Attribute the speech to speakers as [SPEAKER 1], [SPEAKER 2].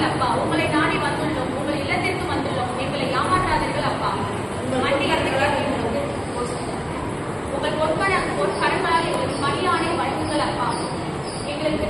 [SPEAKER 1] ஏமாற்றாதீர்கள் அப்பா. உங்களை நாடி வந்துள்ளோம். உங்கள் இல்லத்திற்கு வந்துள்ளோம். எங்களை ஏமாற்றாதீர்கள் அப்பா. உங்கள் பொற்பன பொற்கரங்களால் எங்களுக்கு பணியானை வழங்குங்கள் அப்பா. எங்களுக்கு